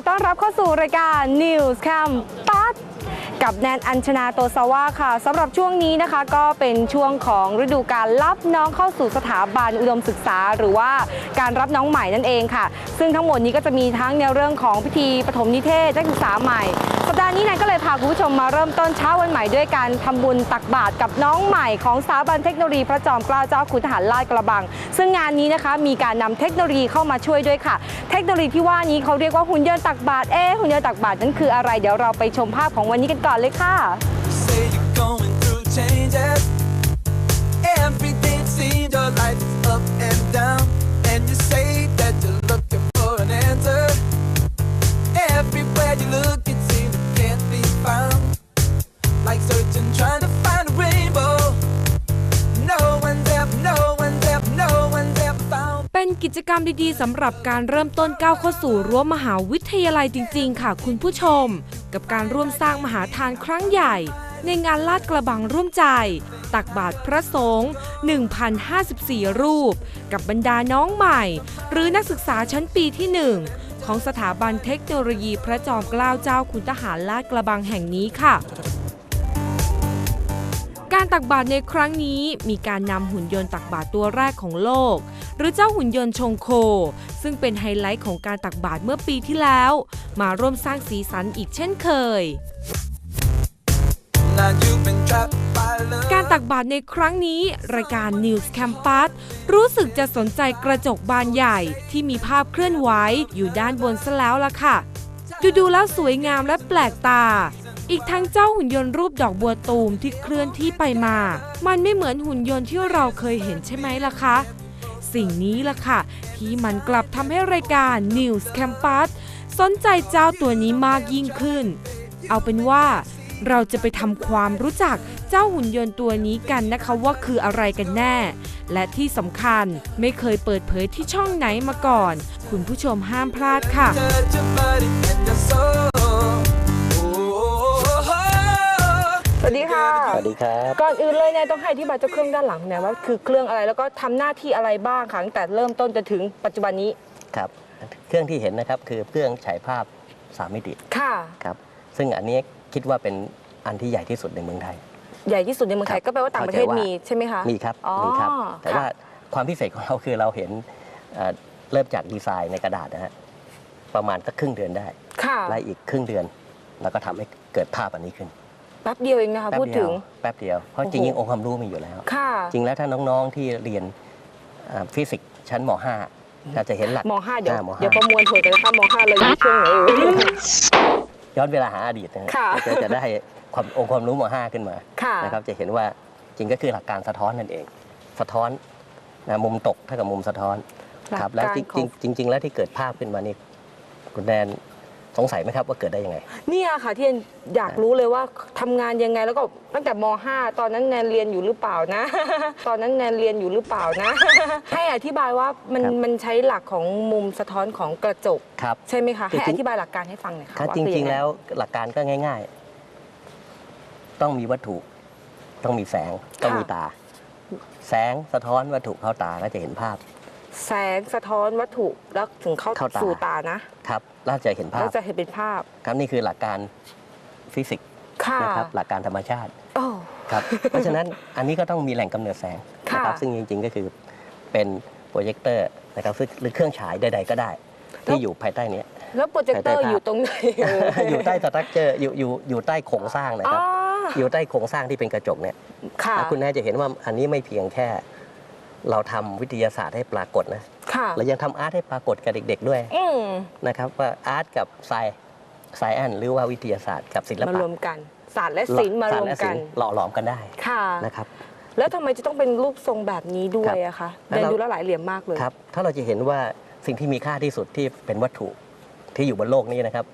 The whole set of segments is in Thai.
ขอต้อนรับเข้าสู่รายการ News Cam ปัดกับแนนอัญชนาโตสวาค่ะสำหรับช่วงนี้นะคะก็เป็นช่วงของฤดูการรับน้องเข้าสู่สถาบันอุดมศึกษา หรือว่าการรับน้องใหม่นั่นเองค่ะ ซึ่งทั้งหมดนี้ก็จะมีทั้งในเรื่องของพิธีปฐมนิเทศนักศึกษาใหม่สัปดาห์นี้แนนก็เลยพาคุณผู้ชมมาเริ่มต้นเช้าวันใหม่ด้วยการทำบุญตักบาตรกับน้องใหม่ของสถาบันเทคโนโลยีพระจอมเกล้าเจ้าคุณทหารลาดกระบัง ซึ่งงานนี้นะคะมีการนำเทคโนโลยีเข้ามาช่วยด้วยค่ะ เทคโนโลยีที่ว่านี้เขาเรียกว่าหุ่นยนต์ตักบาตรเอ๊หุ่นยนต์ตักบาตรนั้นคืออะไร เดี๋ยวเราไปชมภาพของวันนี้กันก่อนเลยค่ะ say you're going through changes. Every day it seems your life is up and down. And you say that you're looking for an answer. Everywhere you look, กิจกรรมดีๆสำหรับการเริ่มต้นก้าวเข้าสู่รั้วมหาวิทยาลัยจริง ๆ ค่ะคุณผู้ชม กับการร่วมสร้างมหาทานครั้งใหญ่ ในงานลาดกระบังร่วมใจ ตักบาตรพระสงฆ์1,054 รูป กับบรรดาน้องใหม่ หรือนักศึกษาชั้นปีที่ 1 ของสถาบันเทคโนโลยีพระจอมเกล้าเจ้าคุณทหารลาดกระบังแห่งนี้ค่ะการตักบาตรในครั้งนี้มีการนำหุ่นยนต์ตักบาตรตัวแรกของโลก หรือเจ้าหุ่นยนต์ชงโค ซึ่งเป็นไฮไลท์ของการตักบาตรเมื่อปีที่แล้ว มาร่วมสร้างสีสันอีกเช่นเคยการตักบาตรในครั้งนี้ รายการ News Campus รู้สึกจะสนใจกระจกบานใหญ่ที่มีภาพเคลื่อนไหวอยู่ด้านบนซะแล้วล่ะค่ะ ดูดูๆแล้วสวยงามและแปลกตา อีกทั้งเจ้าหุ่นยนต์รูปดอกบัวตูมที่เคลื่อนที่ไปมา มันไม่เหมือนหุ่นยนต์ที่เราเคยเห็นใช่ไหมล่ะคะ สิ่งนี้ล่ะค่ะ ที่มันกลับทำให้รายการ News Campus สนใจเจ้าตัวนี้มากยิ่งขึ้น เอาเป็นว่าเราจะไปทำความรู้จักเจ้าหุ่นยนต์ตัวนี้กันนะคะว่าคืออะไรกันแน่ และที่สำคัญไม่เคยเปิดเผยที่ช่องไหนมาก่อน คุณผู้ชมห้ามพลาดค่ะ วัสดีค่ะ สวัสดีครับ ก่อนอื่นเลยเนี่ยต้องให้อธิบายเจ้าเครื่องด้านหลังเนี่ยว่าคือเครื่องอะไรแล้วก็ทำหน้าที่อะไรบ้างค่ะตั้งแต่เริ่มต้นจนถึงปัจจุบันนี้ ครับ เครื่องที่เห็นนะครับคือเครื่องฉายภาพสามมิติ ค่ะ ครับ ซึ่งอันนี้คิดว่าเป็นอันที่ใหญ่ที่สุดในเมืองไทย ใหญ่ที่สุดในเมืองไทยครับก็แปลว่าต่างประเทศเข้าใจว่ามีมีใช่ไหมคะ มีครับอ๋อมีครับ แต่ค่ะว่าความพิเศษของเราคือเราเห็นเอ่อเริ่มจากดีไซน์ในกระดาษนะฮะประมาณสักครึ่งเดือนได้ค่ะและอีกครึ่งเดือนเราก็ทำให้เกิดภาพอันนี้ขึ้น แป๊บเดียวเองนะคะแป๊บพูดเดีถึยวง แป๊บเดียว เพราะโอ้โห จริงๆองค์ความรู้มีอยู่แล้ว ค่ะ จริงแล้วถ้าน้องๆที่เรียนเอ่อฟิสิกส์ชั้นม .5 ก็จะเห็นหลักมห้าเดี๋ยวอ่ามห้า เดี๋ยวประมวลผลกันนะคะมห้าเราอยู่ช่วงไหนเอ่ย ย้อนเวลาหาอดีตนะฮะค่ะ ก็จะได้ความองค์ความรู้ม .5 ขึ้นมาค่ะ นะครับจะเห็นว่าจริงก็คือหลักการสะท้อนนั่นเอง สะท้อนนะมุมตกเท่ากับมุมสะท้อนหลักครับแล้วการจริงของ จริงจริง ๆ แล้วที่เกิดภาพขึ้นมานี่คุณแดน สงสัยไหมครับว่าเกิดได้ยังไง เนี่ยค่ะที่อยากรู้เลยว่าทำงานยังไงแล้วก็ตั้งแต่ม .5 ตอนนั้นแนนเรียนอยู่หรือเปล่านะ ตอนนั้นแนนเรียนอยู่หรือเปล่านะ ให้อธิบายว่ามันครับ มันใช้หลักของมุมสะท้อนของกระจก ครับ ใช่ไหมคะ จริงๆให้อธิบายหลักการให้ฟังหน่อยค่ะครับว่าจคือริงยัไๆแล้วหลักการก็ง่าย ๆ ต้องมีวัตถุ ต้องมีแสง ต้องมีตา แสงสะท้อนวัตถุเข้าตาก็จะเห็นภาพ แสงสะท้อนวัตถุแล้วถึงเข้าเข้าตา สู่ตานะครับแล้วจะเห็นภาแล้พวจะเห็นเป็นภาพครับนี่คือหลักการฟิสิกส์ค่ะนะครับหลักการธรรมชาติโอ้ ครับ เพราะฉะนั้นอันนี้ก็ต้องมีแหล่งกำเนิดแสงค่ะนะครับซึ่งจริงๆก็คือเป็นโปรเจคเตอร์นะครับซึ่งหรือเครื่องฉายใด ๆ ก็ได้ ที่อยู่ภายใต้เนี้ย แล้วโปรเจคเตอร์ภายใต้ภาพ อยู่ตรงไหนเอ่ยอยู่ใต้สตรัคเจอร์อยู่อยู่อยู่ใต้โครงสร้างนะอ๋คอรับ อยู่ใต้โครงสร้างที่เป็นกระจกเนี่ยค่ะ แล้วคุณแน่จะเห็นว่าอันนี้ไม่เพียงแค่ เราทำวิทยาศาสตร์ให้ปรากฏนะค่ะเรายังทำอาร์ตให้ปรากฏกับเด็ก ๆ ด้วยอืมนะครับว่าอาร์ตกับไซไซแอนหรือว่าวิทยาศาสตร์กับศิลมาปะรวมกันศาสตร์และศิลป์มารวมศสตและกัศินลป์หล่อหลอมกันได้ค่ะนะครับ แล้วทำไมจะต้องเป็นรูปทรงแบบนี้ด้วยอะคะแล้วเดินเราดูแล้วหลายเหลี่ยมมากเลยครับ ถ้าเราจะเห็นว่าสิ่งที่มีค่าที่สุดที่เป็นวัตถุที่อยู่บนโลกนี้นะครับ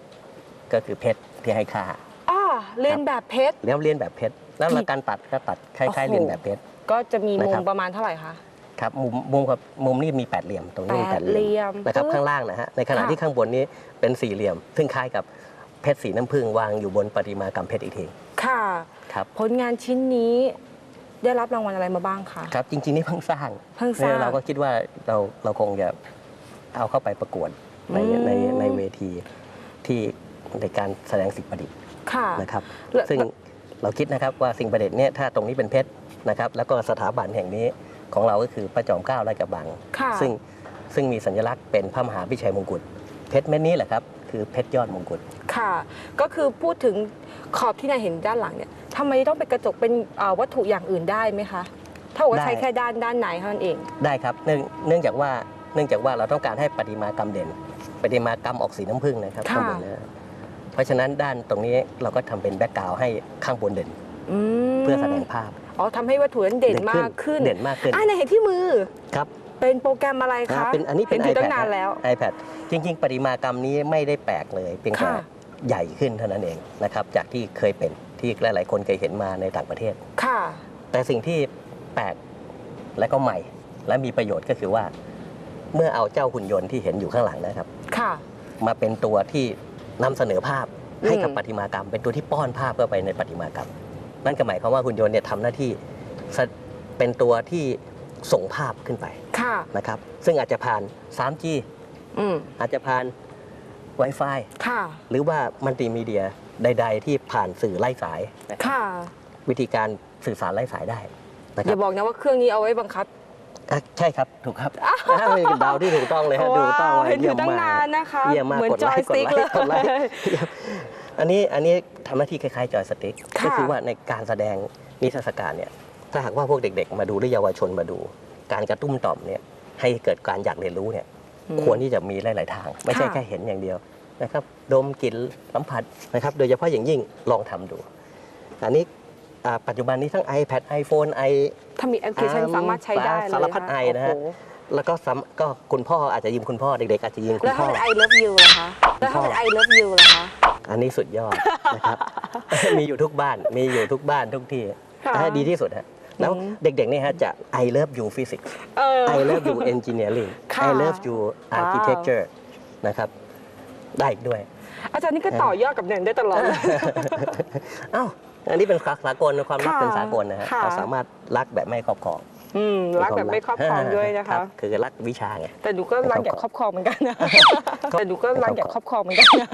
ก็คือเพชรที่ให้ค่าอ้อเรียนแบบเพชรแล้วเรียนแบบเพชรแล้วกี่หลักการตัดก็ตัดคล้ายโอ้ๆโหเรียนแบบเพชรก็จะมีมุนะครัมบประมาณเท่าไหร่คะ ครับมุมมุมกับมุมนี่มีแปดเหลี่ยมตรงนี้มีแปแปดดเหเหลี่ลี่ยยมมนะครับปึ๊บข้างล่างนะฮะในขณะค่ะที่ข้างบนนี้เป็นสี่เหลี่ยม ซึ่งคล้ายกับเพชรสีน้ำผึ้งวางอยู่บนประติมากรรมเพชรอีกทีค่ะครับผลงานชิ้นนี้ได้รับรางวัลอะไรมาบ้างคะครับจริงๆนี่เพิ่งสร้างเพิ่งสร้างเนี่ยเราก็คิดว่าเราเราคงจะเอาเข้าไปประกวดในอืมในในเวทีที่ในการแสดงสิ่งประดิษฐ์ค่ะนะครับแล้วซึ่งเราคิดนะครับว่าสิ่งประดิษฐ์เนี่ยถ้าตรงนี้เป็นเพชรนะครับ แล้วก็สถาบันแห่งนี้ ของเราก็คือพระจอมเกล้าราชกระบัง ค่ะ ซึ่งซึ่งมีสัญลักษณ์เป็นพระมหาพิชัยมงกุฎเพชรเม็ดนี้แหละครับคือเพชรยอดมงกุฎ ค่ะ ก็คือพูดถึงขอบที่นายเห็นด้านหลังเนี่ยทำไมต้องเป็นกระจกเป็นเอ่อวัตถุอย่างอื่นได้ไหมคะถ้าบอกว่าได้ ใช้แค่ด้านด้านในเท่านั้นเอง ได้ครับเนื่องเนื่องจากว่าเนื่องจากว่าเราต้องการให้ประติมากรรมเด่นประติมากรรมออกสีน้ำผึ้งนะครับค่ะ ข้างบนนะเพราะฉะนั้นด้านตรงนี้เราก็ทำเป็นแบ็กกราวให้ข้างบนเด่นอื มเพื่อแสดงภาพอ๋อทำให้วัตถุนั้นเด่นมากขึ้นเด่นมากขึ้นอ่านายเห็นที่มือครับ เป็นโปรแกรมอะไรอ่าคะเป็นอันนี้เป็นห็ถือ iPad ตั้งนานแล้วฮะ iPad จริง ๆ ประติมากรรมนี้ไม่ได้แปลกเลยเพียงแต่ค่ะใหญ่ขึ้นเท่านั้นเองนะครับจากที่เคยเป็นที่หลาย ๆ คนเคยเห็นมาในต่างประเทศค่ะ แต่สิ่งที่แปลกและก็ใหม่ และมีประโยชน์ก็คือว่า เมื่อเอาเจ้าหุ่นยนต์ที่เห็นอยู่ข้างหลังนะครับค่ะ มาเป็นตัวที่นำเสนอภาพให้กับอืมประติมากรรม เป็นตัวที่ป้อนภาพเข้าไปในประติมากรรม นั่นก็หมายความว่าหุ่นยนต์เนี่ยทำหน้าที่สะเป็นตัวที่ส่งภาพขึ้นไปค่ะนะครับ ซึ่งอาจจะผ่าน 3G อืมอาจจะผ่าน Wi-Fi ค่ะ หรือว่ามัลติมีเดียใด ๆ ที่ผ่านสื่อไร้สายนะครับค่ะ วิธีการสื่อสารไร้สายได้นะคอรับย่าบอกนะว่าเครื่องนี้เอาไว้บังคับอะใช่ครับ ถูกครับอ่าเป็นดาวที่ถูกต้องเลยฮะถูกต้องว้าวเลยเห็นถืเยี่ยอมตั้งมากนานนะคะเยี่ยมมากเหมือนกดไลค์จอยสติ๊กกดไลค์เลยกดไลค์เยี่ยม อันนี้อันนี้ทำหน้าที่คล้ายๆจอยสติ๊กค่ะก็คือว่าในการแสดงนิทรรศการเนี่ยถ้าหากว่าพวกเด็ก ๆ มาดูหรือเยาวชนมาดู การกระตุ้มต่อมเนี่ยให้เกิดการอยากเรียนรู้เนี่ยอืมควรที่จะมีหลาย ๆ ทาง ไม่ใช่ค่ะแค่เห็นอย่างเดียวนะครับดมกลิ่นสัมผัสนะครับ โดยเฉพาะอย่างยิ่งลองทำดู อันนี้อ่าปัจจุบันนี้ทั้ง iPad iPhone i ถ้ามีแอปพลิเคชันอ่าสามารถใช้ได้เลยสารพัดไอนะฮะโโหแล้วก็ซ้ำก็คุณพ่ออาจจะยืมคุณพ่อเด็กๆอาจจะยืมคุแล้ณวพ่ถ้าอเป็น I love you ล่ะคะแล้วถ้าเป็น I love you ล่ะคะ อันนี้สุดยอดนะครับ มีอยู่ทุกบ้าน มีอยู่ทุกบ้านทุกที่ค่ะนะฮะดีที่สุดฮะแล้วอืมเด็กๆเนี่ยฮะจะ I love you physics เออ I love you engineering ค่ะ I love you architecture นะครับ ได้อีกด้วย อาจารย์นี่ก็ต่อยอดกับแนนได้ตลอดเลยเอ้าอันนี้เป็นสากลความรักค่ะเป็นสากลนะฮะค่ะเราสามารถรักแบบไม่ครอบครองอืมรักแบบไม่ครอบครองด้วยนะรัคะบคือรักวิชาไงแต่หนูก็รักอยากครอบครองเหมือนกันนะแต่หนูก็รักอยากครอบครองเหมือนกันนะ